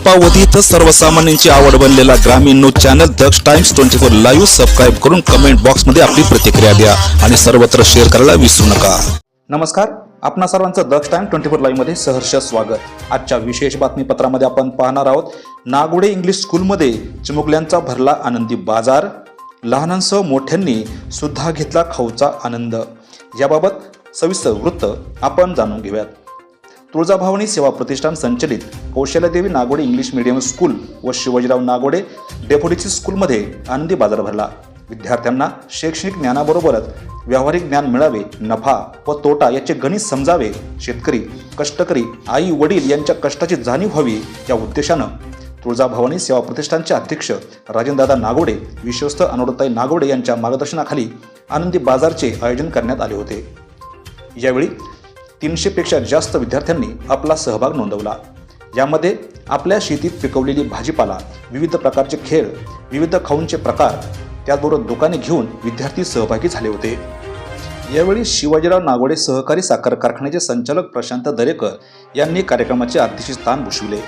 अल्पावधीत सर्वसामान्यांची आवड बनलेला ग्रामीण news channel Daksh Times twenty four live subscribe करून कमेंट बॉक्समध्ये आपली प्रतिक्रिया द्या आणि सर्वत्र शेअर करायला विसरू नका. नमस्कार. आपणा सर्वांचं दक्ष टाइम ट्वेंटी फोर लाईव्हमध्ये सहर्ष स्वागत. आजच्या विशेष बातमीपत्रामध्ये आपण पाहणार आहोत नागोडे इंग्लिश स्कूलमध्ये चिमुकल्यांचा भरला आनंदी बाजार. लहानांसह मोठ्यांनी सुद्धा घेतला खाऊचा आनंद. याबाबत सविस्तर वृत्त आपण जाणून घेऊयात. तुळजाभवानी सेवा प्रतिष्ठान संचलित Kaushalyadevi Nagode English medium school व शिवाजीराव नागोडे डेप्युटीची स्कूलमध्ये आनंदी बाजार भरला. विद्यार्थ्यांना शैक्षणिक ज्ञानाबरोबरच व्यावहारिक ज्ञान मिळावे नफा व तोटा याचे गणित समजावे शेतकरी कष्टकरी आई वडील यांच्या कष्टाची जाणीव व्हावी या उद्देशानं तुळजाभवानी सेवा प्रतिष्ठानचे अध्यक्ष राजेंद्रदा नागोडे विश्वस्त अनुरताई नागोडे यांच्या मार्गदर्शनाखाली आनंदी बाजारचे आयोजन करण्यात आले होते. यावेळी तीनशेपेक्षा जास्त विद्यार्थ्यांनी आपला सहभाग नोंदवला. यामध्ये आपल्या शेतीत पिकवलेली भाजीपाला विविध प्रकारचे खेळ विविध खाऊंचे प्रकार त्याचबरोबर दुकाने घेऊन विद्यार्थी सहभागी झाले होते. यावेळी शिवाजीराव नागोडे सहकारी साखर कारखान्याचे संचालक प्रशांत दरेकर यांनी कार्यक्रमाचे अध्यक्षस्थान भूषविले.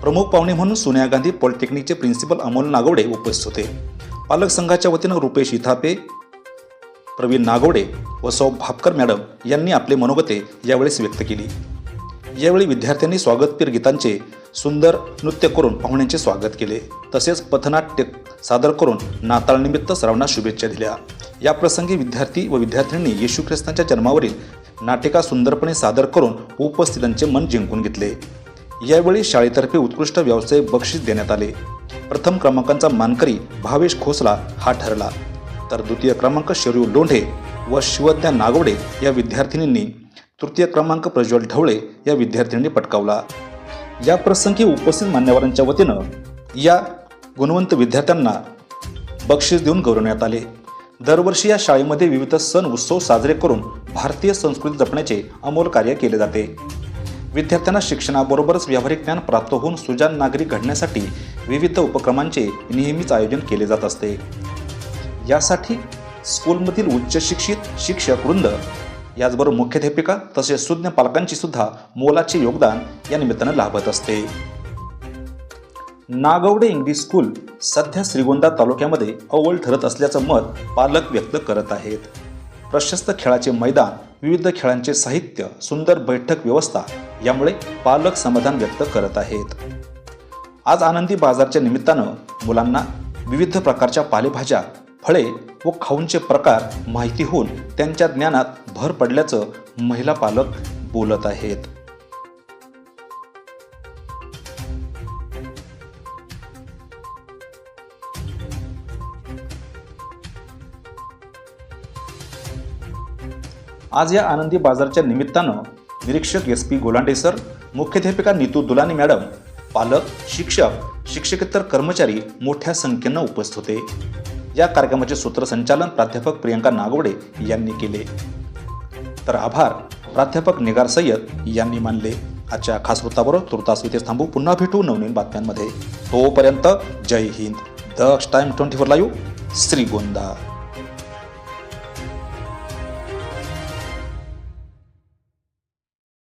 प्रमुख पाहुणे म्हणून सोनिया गांधी पॉलिटेक्निकचे प्रिन्सिपल अमोल नागोडे उपस्थित होते. पालक संघाच्या वतीनं रुपेश इथापे प्रवीण नागोडे व सौ भापकर मॅडम यांनी आपले मनोगते यावेळेस व्यक्त केली. यावेळी विद्यार्थ्यांनी स्वागतपीर गीतांचे सुंदर नृत्य करून पाहुण्यांचे स्वागत केले. तसेच पथनाट्य सादर करून नाताळनिमित्त सर्वांना शुभेच्छा दिल्या. या प्रसंगी विद्यार्थी व विद्यार्थ्यांनी येशू ख्रिस्तांच्या जन्मावरील नाटिका सुंदरपणे सादर करून उपस्थितांचे मन जिंकून घेतले. यावेळी शाळेतर्फे उत्कृष्ट व्यावसायिक बक्षीस देण्यात आले. प्रथम क्रमांकाचा मानकरी भावेश खोसला हा ठरला. तर द्वितीय क्रमांक शरीव लोंढे व शिवज्ञा नागवडे या विद्यार्थिनींनी तृतीय क्रमांक प्रज्वल ढवळे या विद्यार्थिनींनी पटकावला. या प्रसंगी उपस्थित मान्यवरांच्या वतीनं या गुणवंत विद्यार्थ्यांना बक्षीस देऊन गौरवण्यात आले. दरवर्षी या शाळेमध्ये विविध सण उत्सव साजरे करून भारतीय संस्कृती जपण्याचे अमोल कार्य केले जाते. विद्यार्थ्यांना शिक्षणाबरोबरच व्यावहारिक ज्ञान प्राप्त होऊन सुजान नागरिक घडण्यासाठी विविध उपक्रमांचे नेहमीच आयोजन केले जात असते. यासाठी स्कूलमधील उच्च शिक्षित शिक्षक वृंद याचबरोबर मुख्याध्यापिका तसेच सुज्ञ पालकांची सुद्धा मोलाचे योगदान या निमित्तानं लाभत असते. नागवडे इंग्लिश स्कूल सध्या श्रीगोंदा तालुक्यामध्ये अव्वल ठरत असल्याचं मत पालक व्यक्त करत आहेत. प्रशस्त खेळाचे मैदान विविध खेळांचे साहित्य सुंदर बैठक व्यवस्था यामुळे पालक समाधान व्यक्त करत आहेत. आज आनंदी बाजारच्या निमित्तानं मुलांना विविध प्रकारच्या पालेभाज्या फळे व खाऊंचे प्रकार माहिती होऊन त्यांच्या ज्ञानात भर पडल्याचं महिला पालक बोलत आहेत. आज या आनंदी बाजारच्या निमित्तानं निरीक्षक एस पी गोलांडे सर मुख्याध्यापिका नीतू दुलानी मॅडम पालक शिक्षक शिक्षकेतर कर्मचारी मोठ्या संख्येनं उपस्थित होते. या कार्यक्रमाचे सूत्रसंचालन प्राध्यापक प्रियंका नागवडे यांनी केले. तर आभार. प्राध्यापक निगार सय्यद यांनी मानले. आजच्या खास वृत्ताबरोबर तुर्तास इथे थांबू. पुन्हा भेटू नवनवीन बातम्यांमध्ये. तोपर्यंत जय Hind. Daksh time twenty four live Shrigonda.